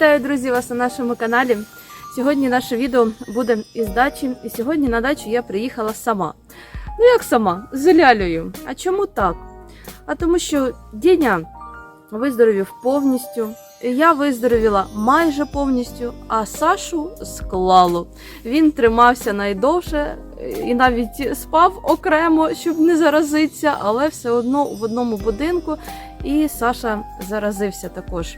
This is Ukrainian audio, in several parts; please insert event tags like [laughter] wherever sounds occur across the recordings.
Вітаю, друзі, вас на нашому каналі. Сьогодні наше відео буде із дачі, і сьогодні на дачу я приїхала сама. Ну як сама? З лялею. А чому так? А тому що Діня виздоровів повністю. Я виздоровіла майже повністю, а Сашу склало. Він тримався найдовше і навіть спав окремо, щоб не заразитися, але все одно в одному будинку. І Саша заразився також.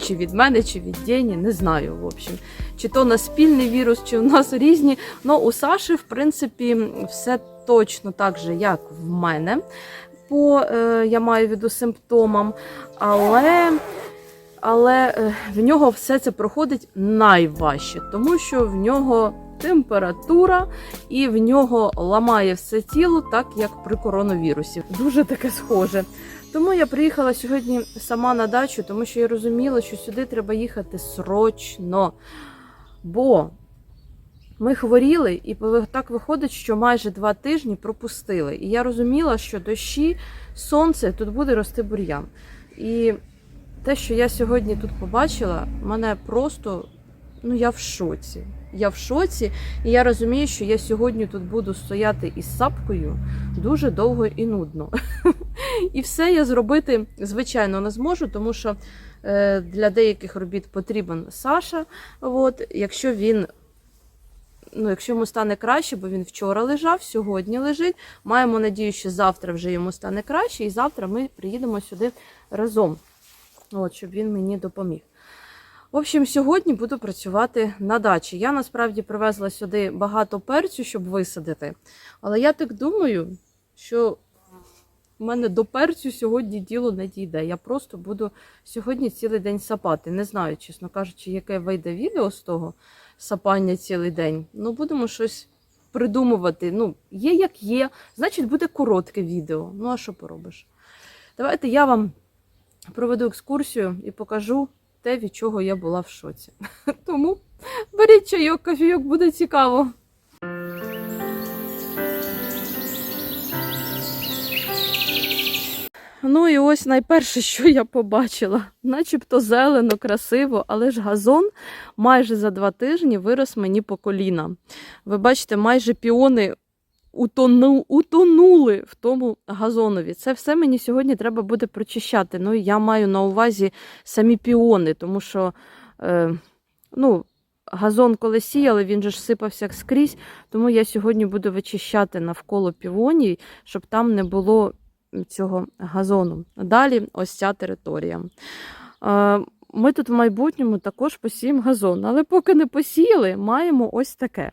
Чи від мене, чи від Дені, не знаю. В общем, чи то на спільний вірус, чи у нас різні. Ну у Саші, в принципі, все точно так же, як в мене. По е, я маю в виду симптомам, але, але е, в нього все це проходить найважче, тому що в нього температура і в нього ламає все тіло, так як при коронавірусі. Дуже таке схоже. Тому я приїхала сьогодні сама на дачу, тому що я розуміла, що сюди треба їхати срочно. Бо ми хворіли, і так виходить, що майже два тижні пропустили. І я розуміла, що дощі, сонце тут буде рости бур'ян. І те, що я сьогодні тут побачила, мене просто ну я в шоці. Я в шоці, і я розумію, що я сьогодні тут буду стояти із сапкою дуже довго і нудно. [laughs] І все я зробити, звичайно, не зможу, тому що е, для деяких робіт потрібен Саша. От, якщо він. Ну, якщо йому стане краще, бо він вчора лежав, сьогодні лежить. Маємо надію, що завтра вже йому стане краще, і завтра ми приїдемо сюди разом, от, щоб він мені допоміг. В общем, сьогодні буду працювати на дачі. Я насправді привезла сюди багато перцю, щоб висадити. Але я так думаю, що в мене до перцю сьогодні діло не дійде. Я просто буду сьогодні цілий день сапати. Не знаю, чесно кажучи, яке вийде відео з того сапання цілий день. Ну, будемо щось придумувати. Ну, є як є, значить, буде коротке відео. Ну, а що поробиш? Давайте я вам проведу екскурсію і покажу те, від чого я була в шоці. [laughs] Тому беріть чайок, кофійок, буде цікаво. Ну і ось найперше, [laughs] що я побачила, начебто зелено, красиво, але ж газон майже за два тижні вирос мені по коліна. Ви бачите, майже піони утону, утонули в тому газонові. Це все мені сьогодні треба буде прочищати. Ну, я маю на увазі самі піони, тому що е, ну, газон, коли сіяли, він же ж сипався скрізь, тому я сьогодні буду вичищати навколо піонів, щоб там не було цього газону. Далі ось ця територія. Е, Ми тут в майбутньому також посіємо газон, але поки не посіяли, маємо ось таке.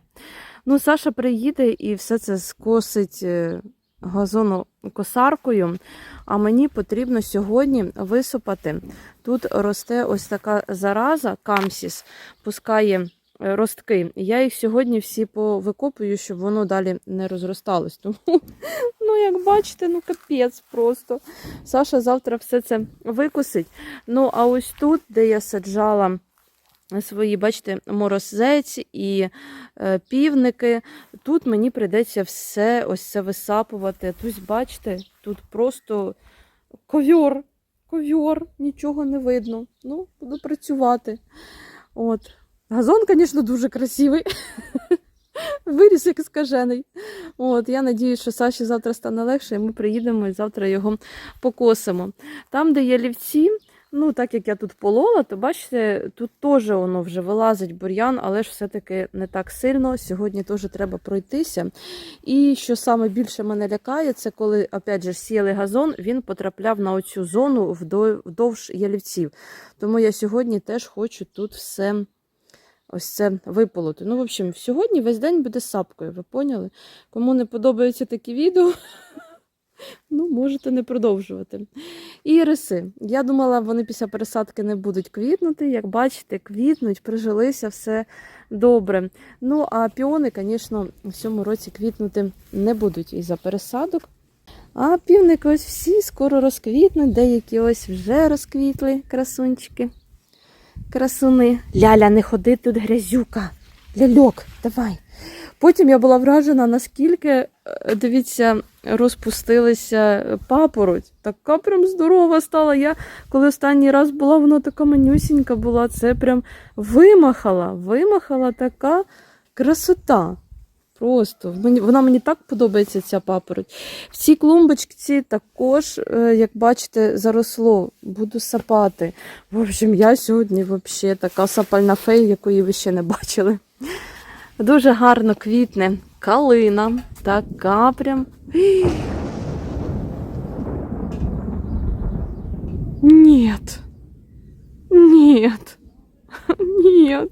Ну, Саша приїде і все це скосить е, газонокосаркою, а мені потрібно сьогодні висипати. Тут росте ось така зараза, камсіс, пускає ростки. Я їх сьогодні всі повикопую, щоб воно далі не розросталось. [laughs] Тому, ну, як бачите, ну капець просто. Саша завтра все це викосить. Ну, а ось тут, де я саджала свої, бачите, морозець і е, півники. Тут мені прийдеться все ось це висапувати. Тут, бачите, тут просто ковьор, ковьор, нічого не видно. Ну, буду працювати. От. Газон, звісно, дуже красивий. [laughs] Виріс як скажений. От, Я надію, що Саші завтра стане легше, і ми приїдемо і завтра його покосимо. Там, де є лівці, ну, так як я тут полола, то бачите, тут теж воно вже вилазить бур'ян, але ж все-таки не так сильно. Сьогодні теж треба пройтися. І що саме більше мене лякає, це коли опять же, сіяли газон, він потрапляв на оцю зону вдовж ялівців. Тому я сьогодні теж хочу тут все ось це виполоти. Ну, в общем, сьогодні весь день буде сапкою, ви поняли? Кому не подобаються такі відео, [laughs] ну, можете не продовжувати. І риси. Я думала, вони після пересадки не будуть квітнути. Як бачите, квітнуть, прижилися, все добре. Ну, а піони, звісно, в цьому році квітнути не будуть із-за пересадок. А півники ось всі скоро розквітнуть, деякі ось вже розквітли красунчики красуни. Ляля, не ходи тут грязюка. Ляльок, давай. Потім я була вражена, наскільки, е, дивіться, розпустилися папороть. Така прям здорова стала. Я коли останній раз була, вона така манюсінька була. Це прям вимахала, вимахала така красота. Просто вона мені так подобається, ця папороть. В цій клумбочці також, е, як бачите, заросло. Буду сапати. В общем, я сьогодні взагалі така сапальна фея, якої ви ще не бачили. Дуже гарно квітне калина. Така прям. Нет. Нет. [laughs] Нет.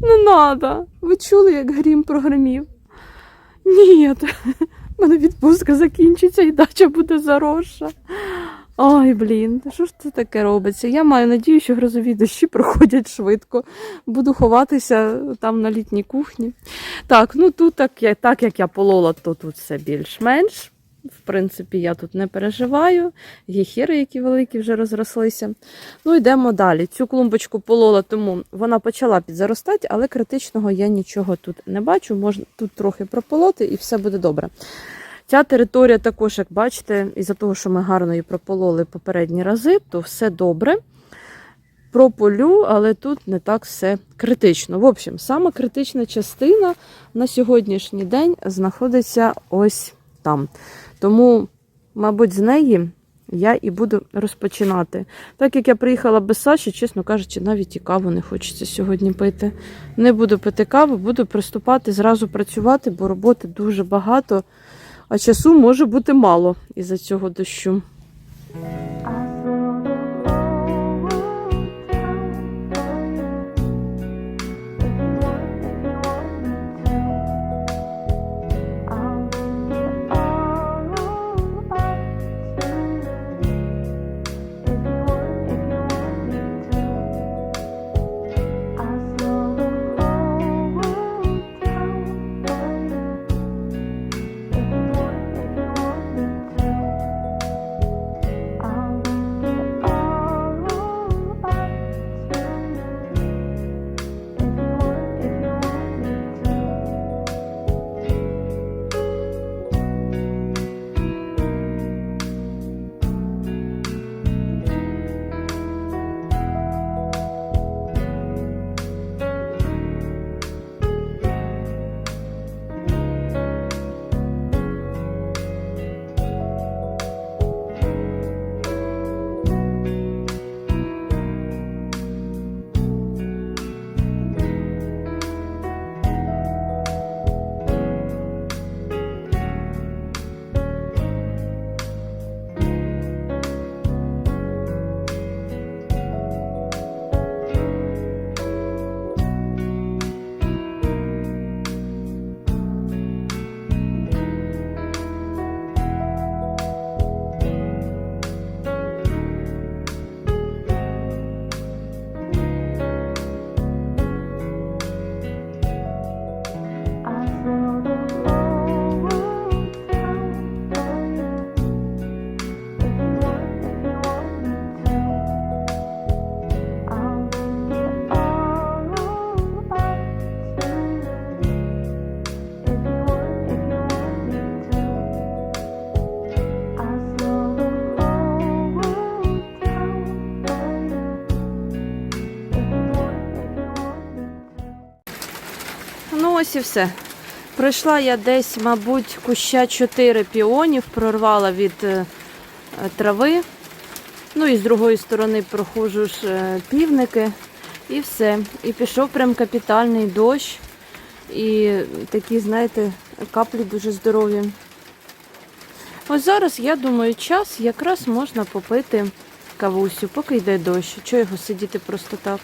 Не надо. Ви чули, як грім прогремів? Ні, в мене відпустка закінчиться і дача буде заросша. Ой, блін, що ж це таке робиться? Я маю надію, що грозові дощі проходять швидко. Буду ховатися там на літній кухні. Так, ну тут так, так як я полола, то тут все більш-менш. В принципі, я тут не переживаю. Є хіри, які великі вже розрослися. Ну, йдемо далі. Цю клумбочку полола, тому вона почала підзаростати, але критичного я нічого тут не бачу. Можна тут трохи прополоти і все буде добре. Ця територія також, як бачите, із-за того, що ми гарно її пропололи попередні рази, то все добре. Прополю, але тут не так все критично. В общем, сама критична частина на сьогоднішній день знаходиться ось там. Тому, мабуть, з неї я і буду розпочинати. Так як я приїхала без Саші, чесно кажучи, навіть і каву не хочеться сьогодні пити. Не буду пити каву, буду приступати зразу працювати, бо роботи дуже багато, а часу може бути мало із-за цього дощу. Ось і все. Пройшла я десь, мабуть, куща 4 піонів, прорвала від е, трави. Ну і з другої сторони проходжу ж е, півники. І все. І пішов прям капітальний дощ. І такі, знаєте, каплі дуже здорові. Ось зараз, я думаю, час якраз можна попити кавусю, поки йде дощ. Чого його сидіти просто так?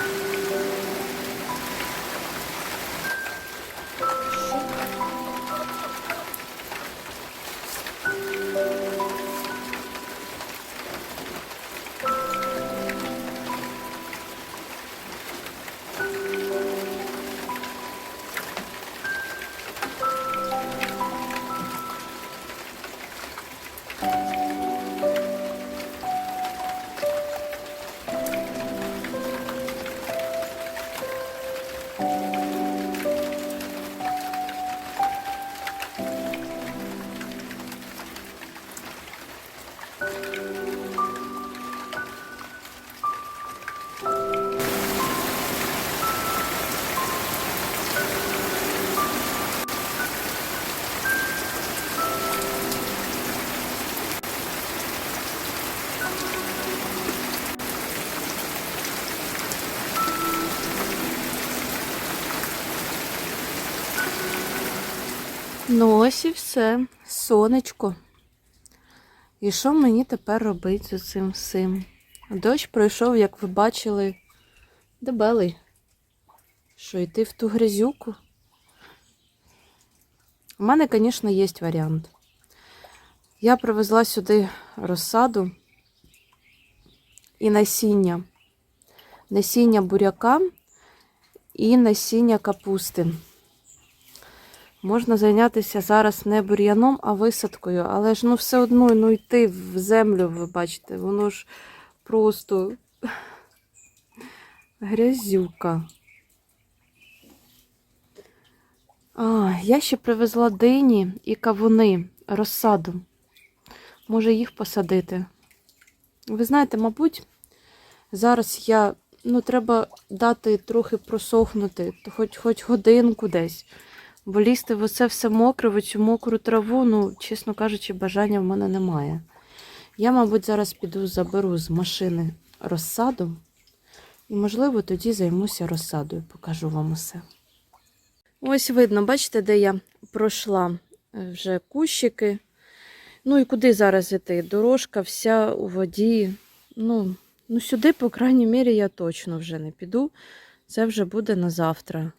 Bye. Ну ось і все, сонечко. І що мені тепер робити з цим всім? Дощ пройшов, як ви бачили, дебелий. Що йти в ту грязюку? У мене, звісно, є варіант. Я привезла сюди розсаду і насіння. Насіння буряка і насіння капусти. Можна зайнятися зараз не бур'яном, а висадкою, але ж ну все одно ну, йти в землю, ви бачите, воно ж просто грязюка. А, я ще привезла дині і кавуни, розсаду. Може їх посадити. Ви знаєте, мабуть, зараз я, ну, треба дати трохи просохнути, хоч, хоч годинку десь. Бо лізти в оце все мокре, в цю мокру траву, ну, чесно кажучи, бажання в мене немає. Я, мабуть, зараз піду заберу з машини розсаду. І, можливо, тоді займуся розсадою, покажу вам усе. Ось видно, бачите, де я пройшла е, вже кущики. Ну і куди зараз йти? Дорожка вся у воді. Ну, ну сюди, по крайній мірі, я точно вже не піду. Це вже буде на завтра.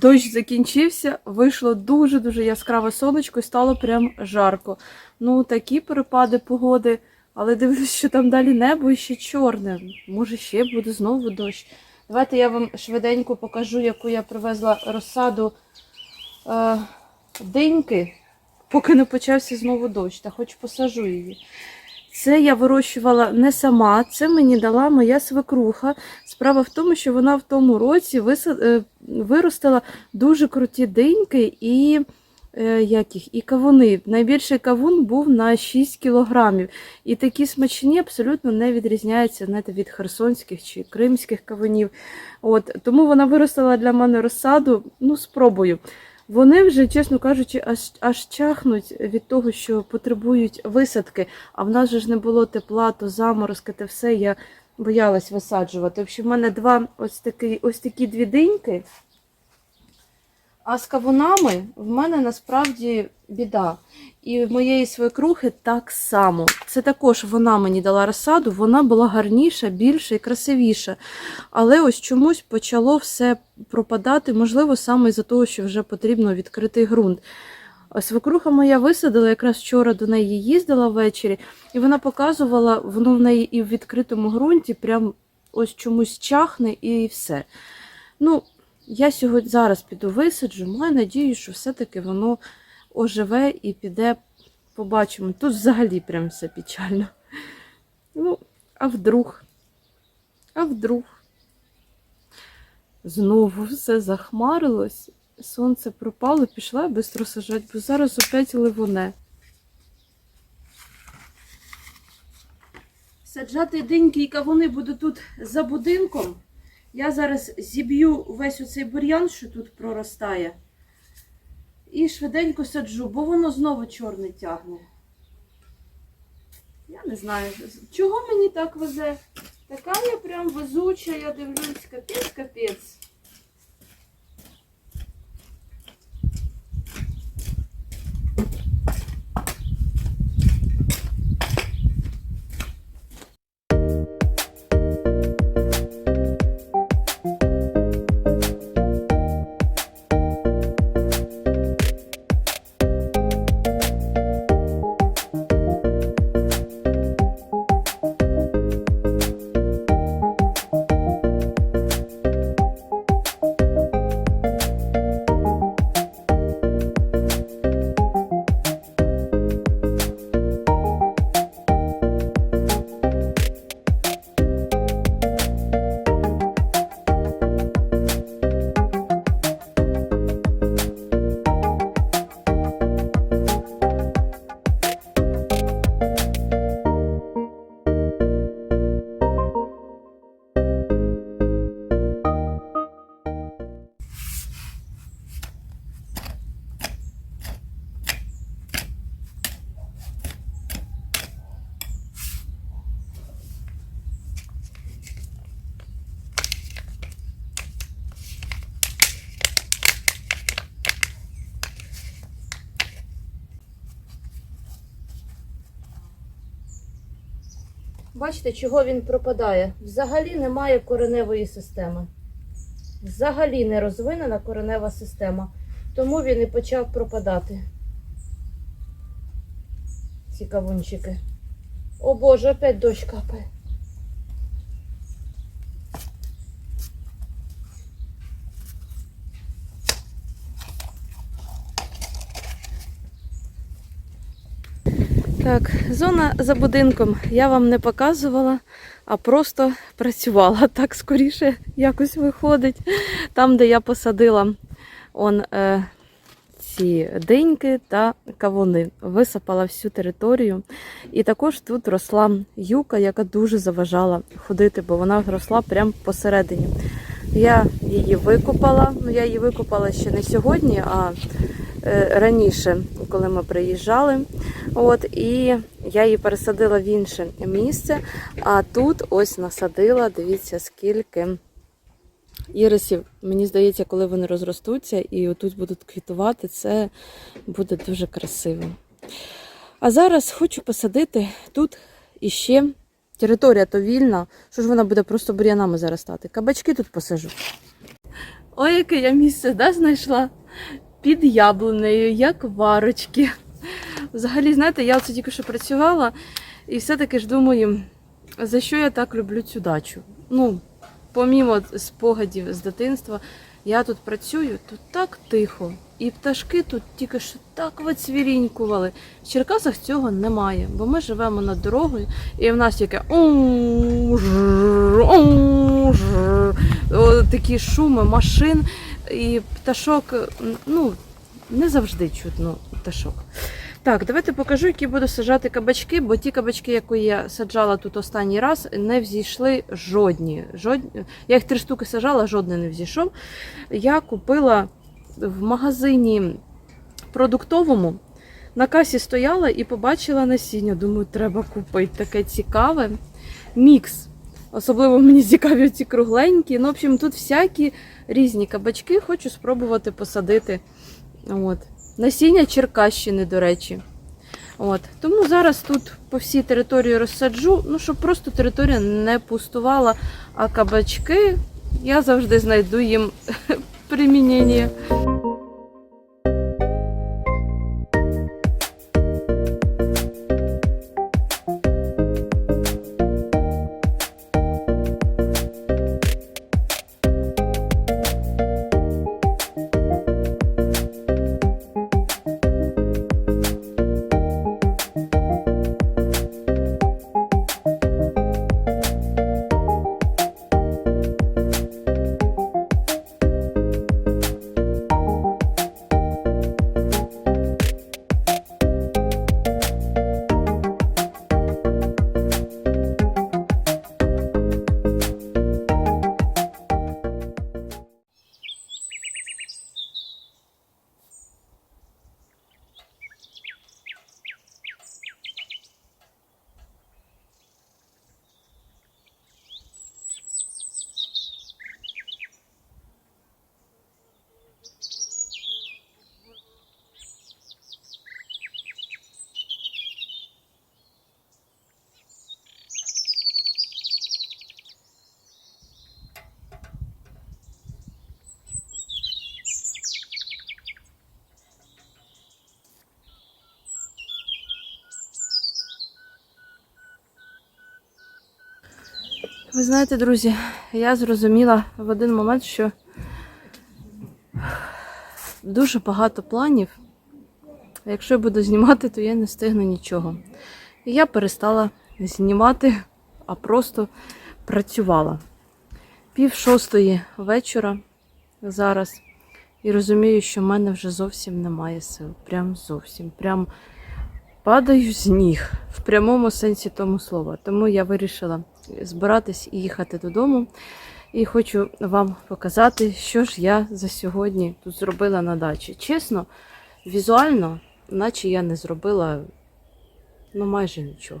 Дощ закінчився, вийшло дуже-дуже яскраве сонечко і стало прям жарко. Ну, такі перепади погоди, але дивлюсь, що там далі небо і ще чорне. Може, ще буде знову дощ. Давайте я вам швиденько покажу, яку я привезла розсаду е, диньки, поки не почався знову дощ, та хоч посажу її. Це я вирощувала не сама, це мені дала моя свекруха. Справа в тому, що вона в тому році е, виростила дуже круті диньки і, е, як їх, і кавуни. Найбільший кавун був на 6 кілограмів. І такі смачні абсолютно не відрізняються знаєте, від херсонських чи кримських кавунів. От, тому вона виростила для мене розсаду, ну, спробую. Вони вже, чесно кажучи, аж аж чахнуть від того, що потребують висадки. А в нас же ж не було тепла, то заморозки, те все. Я боялась висаджувати. В в мене два ось такі, ось такі дві диньки. А з кавунами в мене насправді біда. І в моєї свекрухи так само. Це також вона мені дала розсаду, вона була гарніша, більша і красивіша. Але ось чомусь почало все пропадати, можливо, саме із-за того, що вже потрібно відкритий ґрунт. А Свекруха моя висадила, якраз вчора до неї їздила ввечері, і вона показувала, воно в неї і в відкритому ґрунті прям ось чомусь чахне і все. Ну, я сьогодні зараз піду висаджу, маю надію, що все-таки воно оживе і піде, побачимо. Тут взагалі прям все печально. Ну, а вдруг? А вдруг? Знову все захмарилось, сонце пропало, пішла я швидко сажати, бо зараз опять ливоне. Саджати диньки і кавуни буду тут за будинком. Я зараз зіб'ю весь оцей бур'ян, що тут проростає, і швиденько саджу, бо воно знову чорне тягне. Я не знаю, чого мені так везе. Така я прям везуча, я дивлюсь, капець, Бачите, чого він пропадає? Взагалі немає кореневої системи. Взагалі не розвинена коренева система. Тому він і почав пропадати. Ці кавунчики. О Боже, опять дощ капає. Так, зона за будинком я вам не показувала, а просто працювала. [laughs] Так скоріше якось виходить. Там, де я посадила он, е, ці деньки та кавуни, висипала всю територію. І також тут росла юка, яка дуже заважала ходити, бо вона росла прямо посередині. Я її викопала. Ну, я її викопала ще не сьогодні, а раніше, коли ми приїжджали. От, і я її пересадила в інше місце. А тут ось насадила, дивіться, скільки ірисів. Мені здається, коли вони розростуться і отут будуть квітувати, це буде дуже красиво. А зараз хочу посадити тут іще. Територія то вільна, що ж вона буде просто бур'янами заростати. Кабачки тут посажу. Ой, яке я місце да, знайшла під яблунею, як варочки. Взагалі, знаєте, я оце тільки що працювала, і все-таки ж думаю, за що я так люблю цю дачу. Ну, помімо спогадів з дитинства, я тут працюю, тут так тихо. І пташки тут тільки що так вицвірінькували. В Черкасах цього немає, бо ми живемо над дорогою, і в нас тільки такі шуми машин, і пташок, ну, не завжди чутно пташок. Так, давайте покажу, які буду саджати кабачки, бо ті кабачки, які я саджала тут останній раз, не взійшли жодні. жодні. Я їх три штуки саджала, жодний не взійшов. Я купила в магазині продуктовому. На касі стояла і побачила насіння. Думаю, треба купити таке цікаве. Мікс. Особливо мені цікаві ці кругленькі. Ну, в общем, тут всякі різні кабачки. Хочу спробувати посадити. От. Насіння Черкащини, до речі. От. Тому зараз тут по всій території розсаджу, ну, щоб просто територія не пустувала, а кабачки я завжди знайду їм [laughs] примінення. Ви знаєте, друзі, я зрозуміла в один момент, що дуже багато планів. Якщо я буду знімати, то я не встигну нічого. І я перестала знімати, а просто працювала. Пів шостої вечора зараз. І розумію, що в мене вже зовсім немає сил. Прям зовсім. Прям падаю з ніг в прямому сенсі тому слова. Тому я вирішила збиратись і їхати додому. І хочу вам показати, що ж я за сьогодні тут зробила на дачі. Чесно, візуально, наче я не зробила ну, майже нічого.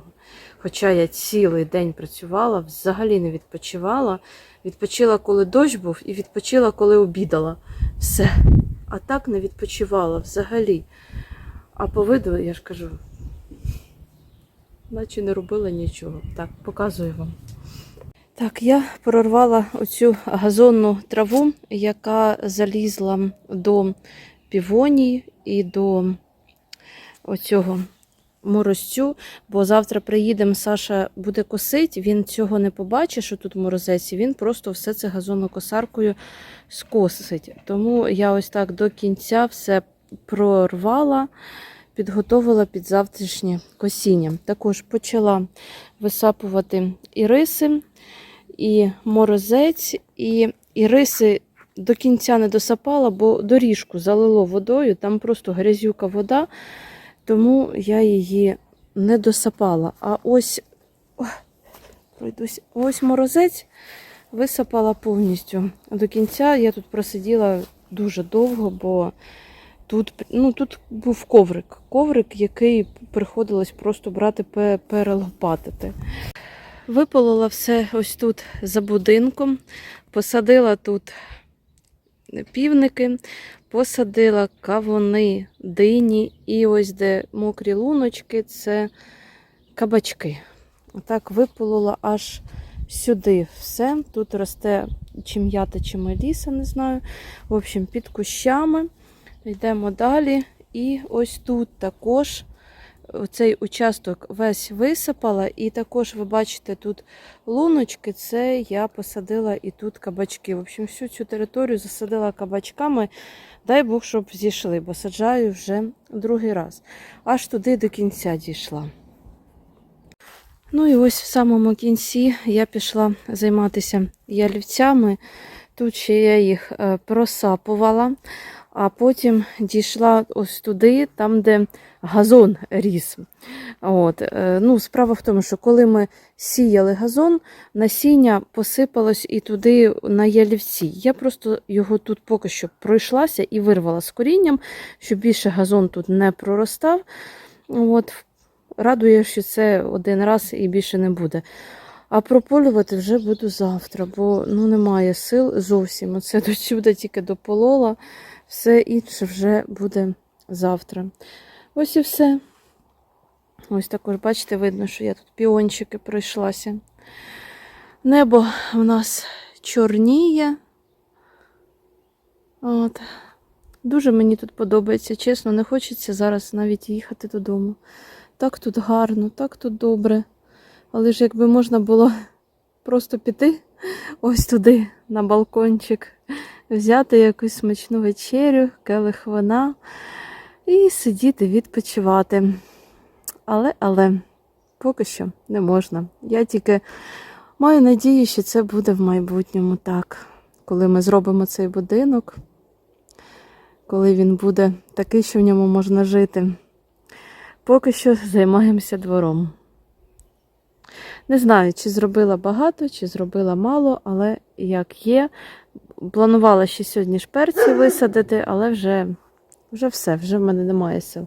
Хоча я цілий день працювала, взагалі не відпочивала. Відпочила, коли дощ був, і відпочила, коли обідала. Все. А так не відпочивала взагалі. А по виду, я ж кажу, наче не робила нічого. Так, показую вам. Так, я прорвала оцю газонну траву, яка залізла до півонії і до оцього морозцю, бо завтра приїдемо, Саша буде косить, він цього не побачить, що тут морозець, і він просто все це газонокосаркою скосить. Тому я ось так до кінця все прорвала, підготовила під завтрашнє косіння. Також почала висапувати і риси, і морозець, і, і риси до кінця не досапала, бо доріжку залило водою, там просто грязюка вода, тому я її не досапала. А ось, ой, пройдусь, ось морозець висапала повністю. До кінця я тут просиділа дуже довго, бо тут, ну, тут був коврик. Коврик, який приходилось просто брати пе- перелопатити. Виполола все ось тут за будинком, посадила тут півники, посадила кавуни, дині, і ось де мокрі луночки, це кабачки. Отак виполола аж сюди все. Тут росте чи м'ята, чи меліса, не знаю. В общем, під кущами. Йдемо далі. І ось тут також цей участок весь висипала, і також ви бачите тут луночки. Це я посадила і тут кабачки. В общем, всю цю територію засадила кабачками. Дай Бог, щоб зійшли, бо саджаю вже другий раз. Аж туди до кінця дійшла. Ну і ось в самому кінці я пішла займатися ялівцями. Тут ще я їх е, просапувала, а потім дійшла ось туди, там, де газон ріс. От. е, Ну, справа в тому, що коли ми сіяли газон, насіння посипалось і туди на ялівці. Я просто його тут поки що пройшлася і вирвала з корінням, щоб більше газон тут не проростав. От. Радує, що це один раз і більше не буде. А прополювати вже буду завтра, бо ну, немає сил зовсім. Оце до чуда тільки дополола, все інше вже буде завтра. Ось і все. Ось також, бачите, видно, що я тут піончики пройшлася. Небо в нас чорніє. От. Дуже мені тут подобається, чесно, не хочеться зараз навіть їхати додому. Так тут гарно, так тут добре. Але ж якби можна було [laughs] просто піти ось туди, на балкончик, взяти якусь смачну вечерю, келих вина і сидіти відпочивати. Але, але поки що не можна. Я тільки маю надію, що це буде в майбутньому так, коли ми зробимо цей будинок, коли він буде такий, що в ньому можна жити. Поки що займаємося двором. Не знаю, чи зробила багато, чи зробила мало, але як є. Планувала ще сьогодні шперці висадити, але вже, вже все, вже в мене немає сил.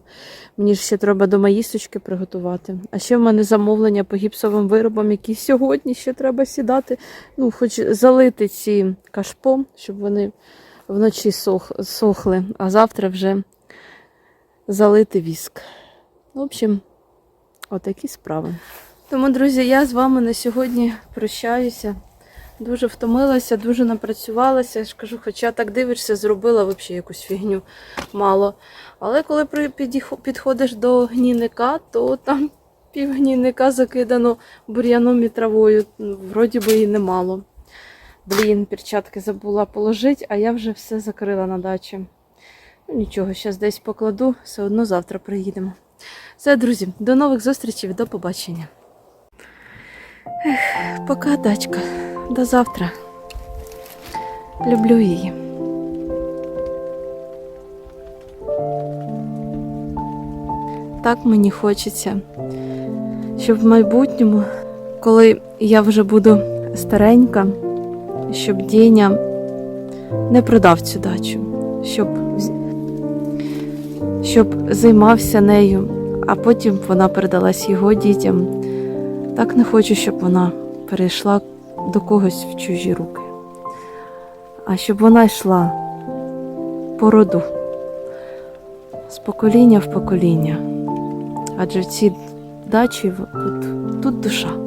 Мені ж ще треба дома їсточки приготувати. А ще в мене замовлення по гіпсовим виробам, які сьогодні ще треба сідати. Ну, хоч залити ці кашпом, щоб вони вночі сох, сохли, а завтра вже залити віск. В общем, отакі справи. Тому, друзі, я з вами на сьогодні прощаюся. Дуже втомилася, дуже напрацювалася. Я ж кажу, хоча так дивишся, зробила взагалі якусь фігню мало. Але коли підходиш до гнійника, то там пів гнійника закидано бур'яном і травою. Вроді би і немало. Блін, перчатки забула положити, а я вже все закрила на дачі. Ну, нічого, зараз десь покладу, все одно завтра приїдемо. Все, друзі, до нових зустрічей, до побачення. Ех, пока, дачка. До завтра. Люблю її. Так мені хочеться, щоб в майбутньому, коли я вже буду старенька, щоб Дєня не продав цю дачу, щоб, щоб займався нею, а потім вона передалась його дітям. Так не хочу, щоб вона перейшла до когось в чужі руки, а щоб вона йшла по роду з покоління в покоління. Адже ці дачі тут, тут душа.